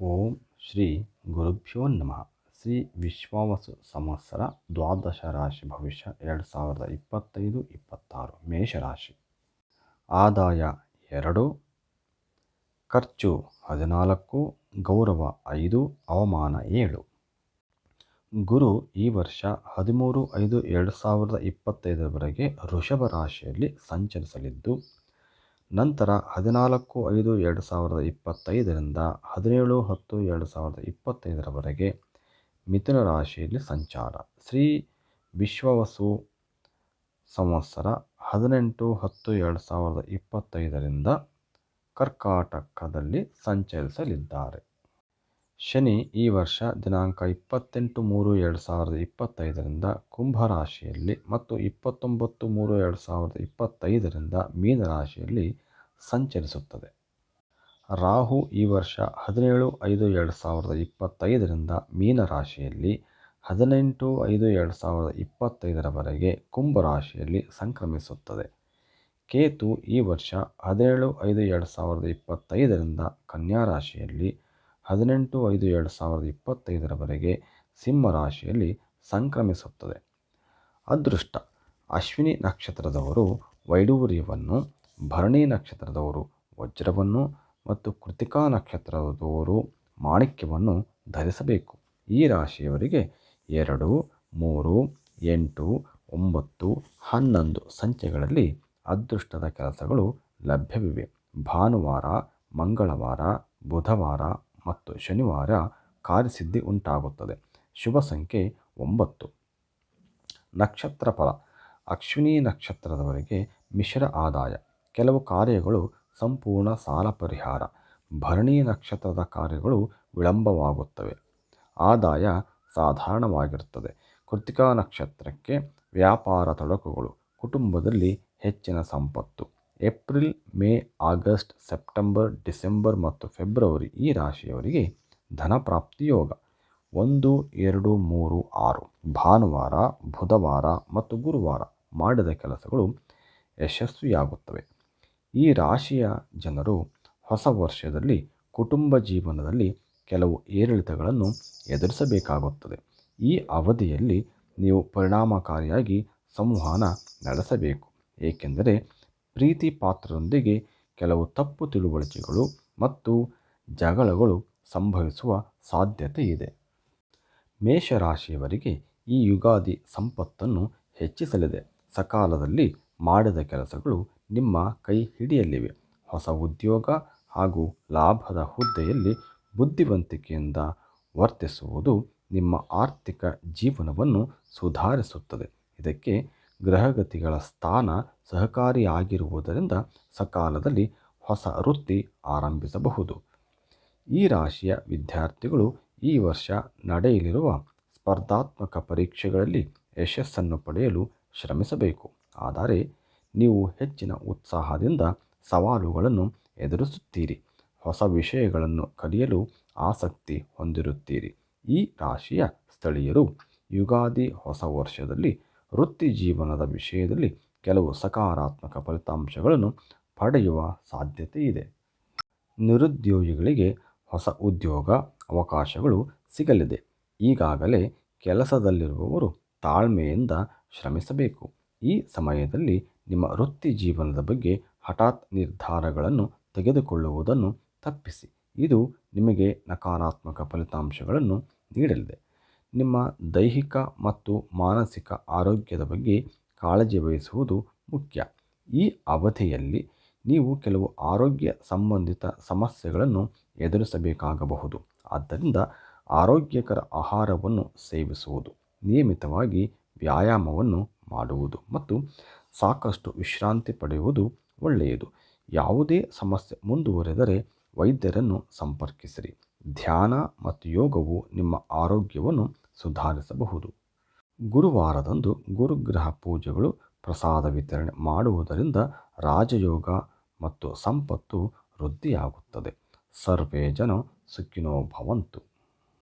ಓಂ ಶ್ರೀ ಗುರುಭ್ಯೋ ನಮಃ. ಶ್ರೀ ವಿಶ್ವಾವಸು ಸಂವತ್ಸರ ದ್ವಾದಶ ರಾಶಿ ಭವಿಷ್ಯ ಎರಡು ಸಾವಿರದ ಇಪ್ಪತ್ತೈದು ಇಪ್ಪತ್ತಾರು ಮೇಷರಾಶಿ. ಆದಾಯ ಎರಡು, ಖರ್ಚು ಹದಿನಾಲ್ಕು, ಗೌರವ ಐದು, ಅವಮಾನ ಏಳು. ಗುರು ಈ ವರ್ಷ ಹದಿಮೂರು ಐದು ಎರಡು ಸಾವಿರದ ಇಪ್ಪತ್ತೈದರವರೆಗೆ ವೃಷಭ ರಾಶಿಯಲ್ಲಿ ಸಂಚರಿಸಲಿದ್ದು ನಂತರ ಹದಿನಾಲ್ಕು, ಐದು, ಎರಡು ಸಾವಿರದ ಇಪ್ಪತ್ತೈದರಿಂದ ಹದಿನೇಳು, ಹತ್ತು, ಎರಡು ಸಾವಿರದ ಇಪ್ಪತ್ತೈದರವರೆಗೆ ಮಿಥುನ ರಾಶಿಯಲ್ಲಿ ಸಂಚಾರ. ಶ್ರೀ ವಿಶ್ವವಸು ಸಂವತ್ಸರ ಹದಿನೆಂಟು, ಹತ್ತು, ಎರಡು ಸಾವಿರದ ಇಪ್ಪತ್ತೈದರಿಂದ ಕರ್ಕಾಟಕದಲ್ಲಿ ಸಂಚರಿಸಲಿದ್ದಾರೆ. ಶನಿ ಈ ವರ್ಷ ದಿನಾಂಕ ಇಪ್ಪತ್ತೆಂಟು, ಮೂರು, ಎರಡು ಸಾವಿರದ ಇಪ್ಪತ್ತೈದರಿಂದ ಕುಂಭರಾಶಿಯಲ್ಲಿ ಮತ್ತು ಇಪ್ಪತ್ತೊಂಬತ್ತು, ಮೂರು, ಎರಡು ಸಾವಿರದ ಇಪ್ಪತ್ತೈದರಿಂದ ಮೀನರಾಶಿಯಲ್ಲಿ ಸಂಚರಿಸುತ್ತದೆ. ರಾಹು ಈ ವರ್ಷ ಹದಿನೇಳು ಐದು ಎರಡು ಸಾವಿರದ ಇಪ್ಪತ್ತೈದರಿಂದ ಮೀನರಾಶಿಯಲ್ಲಿ ಹದಿನೆಂಟು ಐದು ಎರಡು ಸಾವಿರದ ಇಪ್ಪತ್ತೈದರವರೆಗೆ ಕುಂಭರಾಶಿಯಲ್ಲಿ ಸಂಕ್ರಮಿಸುತ್ತದೆ. ಕೇತು ಈ ವರ್ಷ ಹದಿನೇಳು ಐದು ಎರಡು ಸಾವಿರದ ಇಪ್ಪತ್ತೈದರಿಂದ ಕನ್ಯಾ ರಾಶಿಯಲ್ಲಿ ಹದಿನೆಂಟು ಐದು ಎರಡು ಸಾವಿರದ ಇಪ್ಪತ್ತೈದರವರೆಗೆ ಸಿಂಹ ರಾಶಿಯಲ್ಲಿ ಸಂಕ್ರಮಿಸುತ್ತದೆ. ಅದೃಷ್ಟ, ಅಶ್ವಿನಿ ನಕ್ಷತ್ರದವರು ವೈಡೂರ್ಯವನ್ನು ಭರಣಿ ನಕ್ಷತ್ರದವರು ವಜ್ರವನ್ನು ಮತ್ತು ಕೃತಿಕಾ ನಕ್ಷತ್ರದವರು ಮಾಣಿಕ್ಯವನ್ನು ಧರಿಸಬೇಕು. ಈ ರಾಶಿಯವರಿಗೆ ಎರಡು, ಮೂರು, ಎಂಟು, ಒಂಬತ್ತು, ಹನ್ನೊಂದು ಸಂಖ್ಯೆಗಳಲ್ಲಿ ಅದೃಷ್ಟದ ಕೆಲಸಗಳು ಲಭ್ಯವಿವೆ. ಭಾನುವಾರ, ಮಂಗಳವಾರ, ಬುಧವಾರ ಮತ್ತು ಶನಿವಾರ ಕಾರ್ಯಸಿದ್ಧಿ ಉಂಟಾಗುತ್ತದೆ. ಶುಭ ಸಂಖ್ಯೆ ಒಂಬತ್ತು. ನಕ್ಷತ್ರ ಫಲ ಅಶ್ವಿನಿ ನಕ್ಷತ್ರದವರಿಗೆ ಮಿಶ್ರ ಆದಾಯ. ಕೆಲವು ಕಾರ್ಯಗಳು ಸಂಪೂರ್ಣ ಸಾಲ ಪರಿಹಾರ. ಭರಣಿ ನಕ್ಷತ್ರದ ಕಾರ್ಯಗಳು ವಿಳಂಬವಾಗುತ್ತವೆ. ಆದಾಯ ಸಾಧಾರಣವಾಗಿರುತ್ತದೆ. ಕೃತಿಕಾ ನಕ್ಷತ್ರಕ್ಕೆ ವ್ಯಾಪಾರ ತೊಡಕುಗಳು. ಕುಟುಂಬದಲ್ಲಿ ಹೆಚ್ಚಿನ ಸಂಪತ್ತು. April, May, August, September, December ಮತ್ತು ಫೆಬ್ರವರಿ ಈ ರಾಶಿಯವರಿಗೆ ಧನಪ್ರಾಪ್ತಿ ಯೋಗ. ಒಂದು, ಎರಡು, ಮೂರು, ಆರು. ಭಾನುವಾರ, ಬುಧವಾರ ಮತ್ತು ಗುರುವಾರ ಮಾಡಿದ ಕೆಲಸಗಳು ಯಶಸ್ವಿಯಾಗುತ್ತವೆ. ಈ ರಾಶಿಯ ಜನರು ಹೊಸ ವರ್ಷದಲ್ಲಿ ಕುಟುಂಬ ಜೀವನದಲ್ಲಿ ಕೆಲವು ಏರಿಳಿತಗಳನ್ನು ಎದುರಿಸಬೇಕಾಗುತ್ತದೆ. ಈ ಅವಧಿಯಲ್ಲಿ ನೀವು ಪರಿಣಾಮಕಾರಿಯಾಗಿ ಸಂವಹನ ನಡೆಸಬೇಕು. ಏಕೆಂದರೆ ಪ್ರೀತಿ ಪಾತ್ರರೊಂದಿಗೆ ಕೆಲವು ತಪ್ಪು ತಿಳುವಳಿಕೆಗಳು ಮತ್ತು ಜಗಳಗಳು ಸಂಭವಿಸುವ ಸಾಧ್ಯತೆ ಇದೆ. ಮೇಷರಾಶಿಯವರಿಗೆ ಈ ಯುಗಾದಿ ಸಂಪತ್ತನ್ನು ಹೆಚ್ಚಿಸಲಿದೆ. ಸಕಾಲದಲ್ಲಿ ಮಾಡಿದ ಕೆಲಸಗಳು ನಿಮ್ಮ ಕೈ ಹಿಡಿಯಲಿವೆ. ಹೊಸ ಉದ್ಯೋಗ ಹಾಗೂ ಲಾಭದ ಹುದ್ದೆಯಲ್ಲಿ ಬುದ್ಧಿವಂತಿಕೆಯಿಂದ ವರ್ತಿಸುವುದು ನಿಮ್ಮ ಆರ್ಥಿಕ ಜೀವನವನ್ನು ಸುಧಾರಿಸುತ್ತದೆ. ಇದಕ್ಕೆ ಗ್ರಹಗತಿಗಳ ಸ್ಥಾನ ಸಹಕಾರಿಯಾಗಿರುವುದರಿಂದ ಸಕಾಲದಲ್ಲಿ ಹೊಸ ವೃತ್ತಿ ಆರಂಭಿಸಬಹುದು. ಈ ರಾಶಿಯ ವಿದ್ಯಾರ್ಥಿಗಳು ಈ ವರ್ಷ ನಡೆಯಲಿರುವ ಸ್ಪರ್ಧಾತ್ಮಕ ಪರೀಕ್ಷೆಗಳಲ್ಲಿ ಯಶಸ್ಸನ್ನು ಪಡೆಯಲು ಶ್ರಮಿಸಬೇಕು. ಆದರೆ ನೀವು ಹೆಚ್ಚಿನ ಉತ್ಸಾಹದಿಂದ ಸವಾಲುಗಳನ್ನು ಎದುರಿಸುತ್ತೀರಿ. ಹೊಸ ವಿಷಯಗಳನ್ನು ಕಲಿಯಲು ಆಸಕ್ತಿ ಹೊಂದಿರುತ್ತೀರಿ. ಈ ರಾಶಿಯ ಸ್ಥಳೀಯರು ಯುಗಾದಿ ಹೊಸ ವರ್ಷದಲ್ಲಿ ವೃತ್ತಿ ಜೀವನದ ವಿಷಯದಲ್ಲಿ ಕೆಲವು ಸಕಾರಾತ್ಮಕ ಫಲಿತಾಂಶಗಳನ್ನು ಪಡೆಯುವ ಸಾಧ್ಯತೆ ಇದೆ ನಿರುದ್ಯೋಗಿಗಳಿಗೆ ಹೊಸ ಉದ್ಯೋಗ ಅವಕಾಶಗಳು ಸಿಗಲಿದೆ. ಈಗಾಗಲೇ ಕೆಲಸದಲ್ಲಿರುವವರು ತಾಳ್ಮೆಯಿಂದ ಶ್ರಮಿಸಬೇಕು. ಈ ಸಮಯದಲ್ಲಿ ನಿಮ್ಮ ವೃತ್ತಿ ಜೀವನದ ಬಗ್ಗೆ ಹಠಾತ್ ನಿರ್ಧಾರಗಳನ್ನು ತೆಗೆದುಕೊಳ್ಳುವುದನ್ನು ತಪ್ಪಿಸಿ. ಇದು ನಿಮಗೆ ನಕಾರಾತ್ಮಕ ಫಲಿತಾಂಶಗಳನ್ನು ನೀಡಲಿದೆ. ನಿಮ್ಮ ದೈಹಿಕ ಮತ್ತು ಮಾನಸಿಕ ಆರೋಗ್ಯದ ಬಗ್ಗೆ ಕಾಳಜಿ ವಹಿಸುವುದು ಮುಖ್ಯ. ಈ ಅವಧಿಯಲ್ಲಿ ನೀವು ಕೆಲವು ಆರೋಗ್ಯ ಸಂಬಂಧಿತ ಸಮಸ್ಯೆಗಳನ್ನು ಎದುರಿಸಬೇಕಾಗಬಹುದು. ಆದ್ದರಿಂದ ಆರೋಗ್ಯಕರ ಆಹಾರವನ್ನು ಸೇವಿಸುವುದು, ನಿಯಮಿತವಾಗಿ ವ್ಯಾಯಾಮವನ್ನು ಮಾಡುವುದು ಮತ್ತು ಸಾಕಷ್ಟು ವಿಶ್ರಾಂತಿ ಪಡೆಯುವುದು ಒಳ್ಳೆಯದು. ಯಾವುದೇ ಸಮಸ್ಯೆ ಮುಂದುವರೆದರೆ ವೈದ್ಯರನ್ನು ಸಂಪರ್ಕಿಸಿರಿ. ಧ್ಯಾನ ಮತ್ತು ಯೋಗವು ನಿಮ್ಮ ಆರೋಗ್ಯವನ್ನು ಸುಧಾರಿಸಬಹುದು. ಗುರುವಾರದಂದು ಗುರುಗ್ರಹ ಪೂಜೆಗಳು, ಪ್ರಸಾದ ವಿತರಣೆ ಮಾಡುವುದರಿಂದ ರಾಜಯೋಗ ಮತ್ತು ಸಂಪತ್ತು ವೃದ್ಧಿಯಾಗುತ್ತದೆ. ಸರ್ವೇ ಜನ ಸುಖಿನೋ ಭವಂತು.